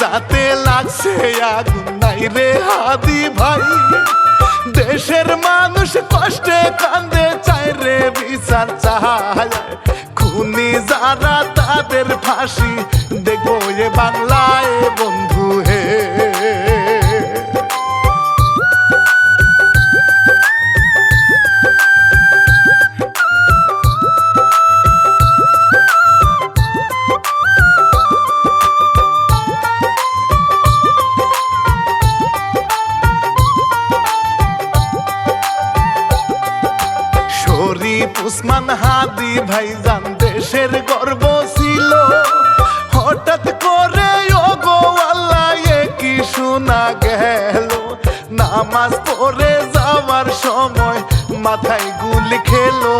যাতে লাগছে আগুন, নাই রে হাদি ভাই। দেশের মানুষ কষ্টে কান্দে, চায় রে বিচার চায় খুনি যারা তাদের ফাঁসি। দেখব এ বাংলায় বন্ধু শোনা গেল। নামাজ পড়ে যাওয়ার সময় মাথায় গুলি খেলো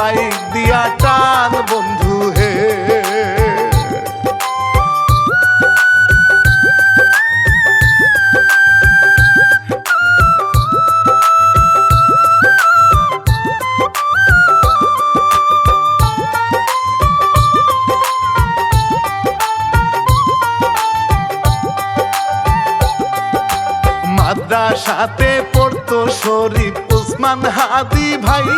বাইক দিয়া টান বন্ধু হে। মাদ্রাসাতে পড়তো শরীফ উসমান হাদি ভাই,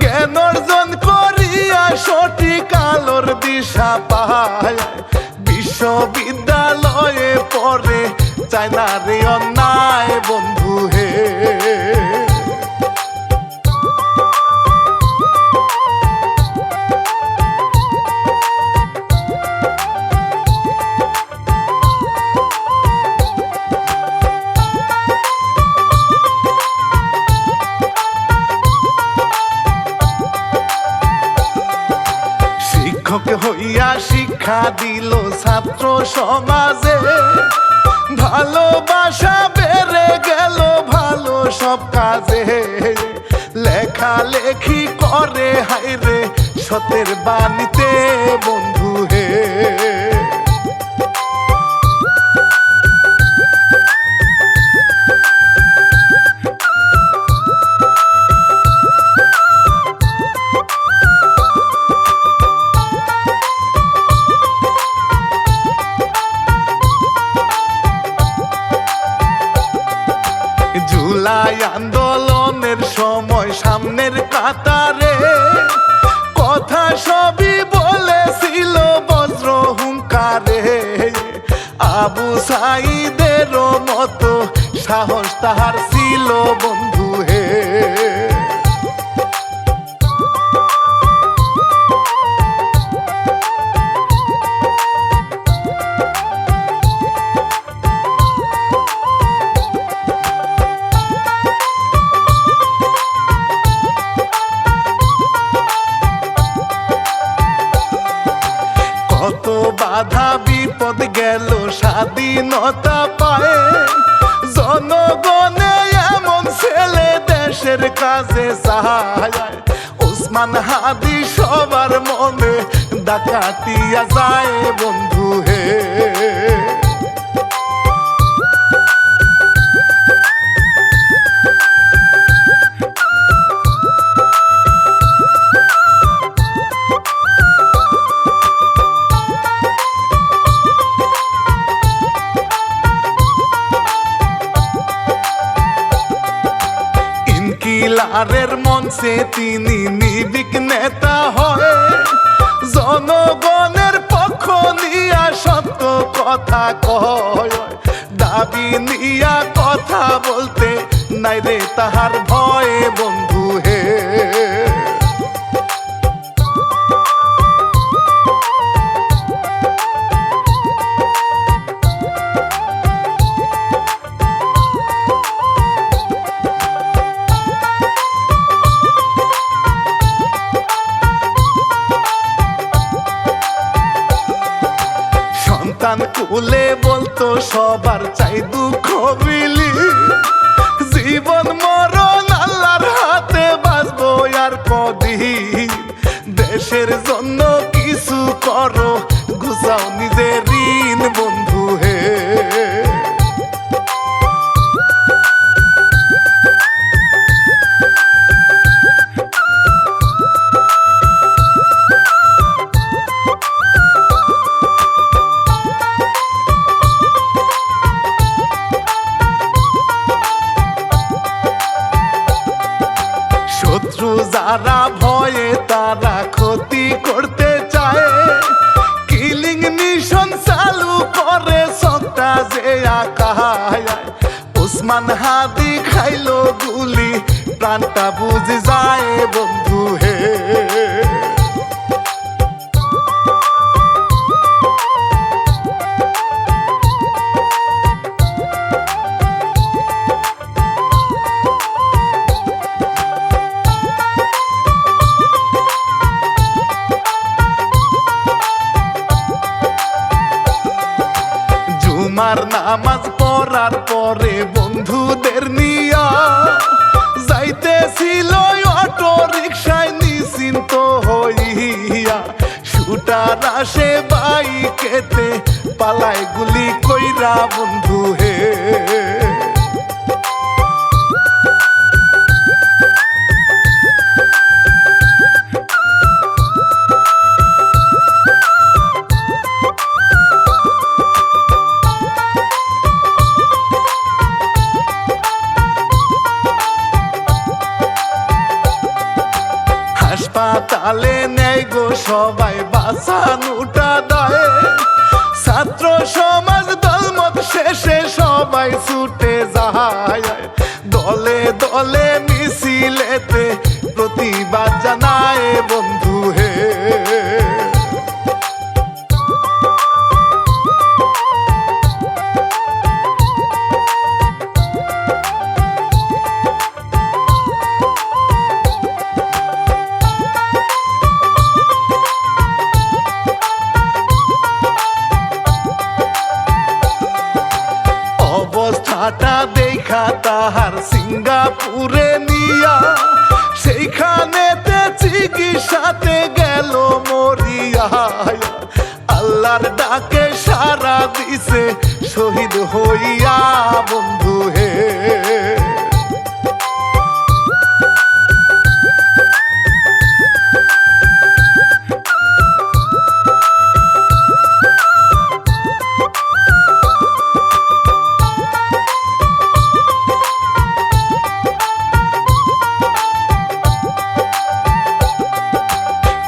জ্ঞান অর্জন করিয়া সঠিক আলোর দিশা পায়। বিশ্ববিদ্যালয়ে পড়ে চায় না অন্যায় বন্ধু হে। শিক্ষক হইয়া শিক্ষা দিল ছাত্র সমাজে। ভালোবাসা বেড়ে গেল ভালো সব কাজে। লেখালেখি করে হাইরে সতের বাণীতে বন্ধু হে। সবই বলেছিল বজ্র হুঙ্কারে আবু সাইদের মতো সাহস তাহার ছিল বন্ধু। উসমান হাদি সবার মনে ডাকাতিয়া যায় বন্ধু হে। ইনকিলারের মঞ্চে তিনি নিবিক নেতা হয়। জনগণের পক্ষ নিয়া সত্য কথা কয়। দাবি নিয়া কথা বলতে নাই রে তাহার ভয়ে বন্ধু হে। সন্তান তুলে বলতো সবার চাই দুঃখ বিলি যে আকায় উসমান হাদি খাইলো গুলি প্রাণটা বুঝে যায় বন্ধু হে। আসে বাইকেতে পালায় গুলি কইরা বন্ধু হে। হাসপাতালে নেই গো সবাই বাসানুটা দয়ে। ছাত্র সমাজ দলমত শেষে সবাই ছুটে যায়। দলে দলে মিছিলেতে প্রতিবাদ জানায় বন্ধু দিছে শহীদ হইয়া বন্ধু হে।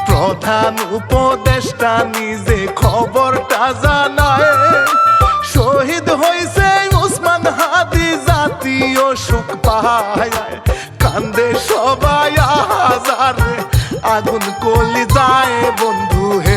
প্রধান উপদেষ্টা নিজে খবরটা জানায়। জাতীয় সুখ পায়। কান্দে সবাই হাজারে আগুন কলি যায় বন্ধু হে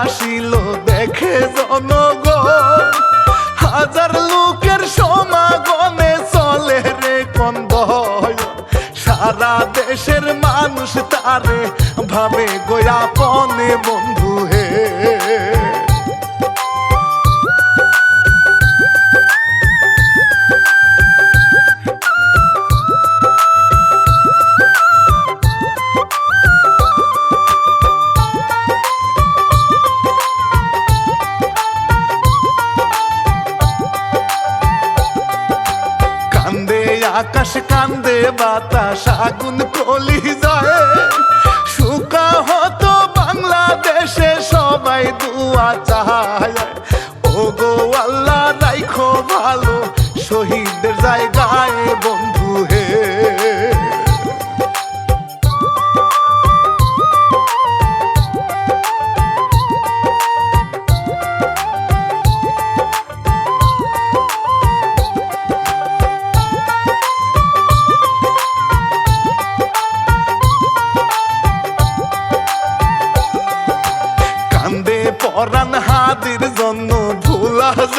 আসিল, দেখে জনগণ। হাজার লোকের সমাগমে চলে রে কন্দ সারা দেশের মানুষ তারে ভাবে, গোয়াপনে বন্ধু হে। সাগুন কলি যায়। শুকা হতো বাংলাদেশে, সবাই দুয়া চায়। ও গো আল্লাহ, রাইখো ভালো, শহীদের জায়গায় বন্ধু হে।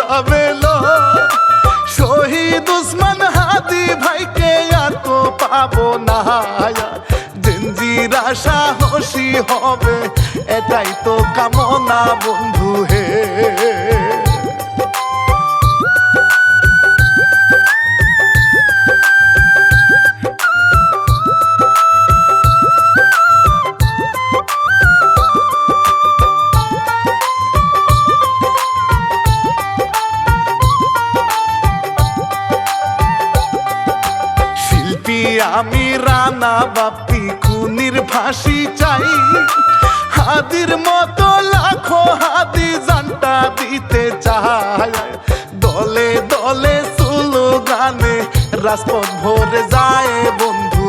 যাবে শহীদ উসমান হাদি ভাইকে আর তো পাবো না জেঞ্জিরা সাহসী হবে, এটাই তো কামনা বন্ধু। আমি রানা বাপি খুনির ফাঁসি চাই। হাদির মতো লাখো হাদি জানটা দিতে চাই দলে দলে সুলো গানে রাজপথ ভরে যায় বন্ধু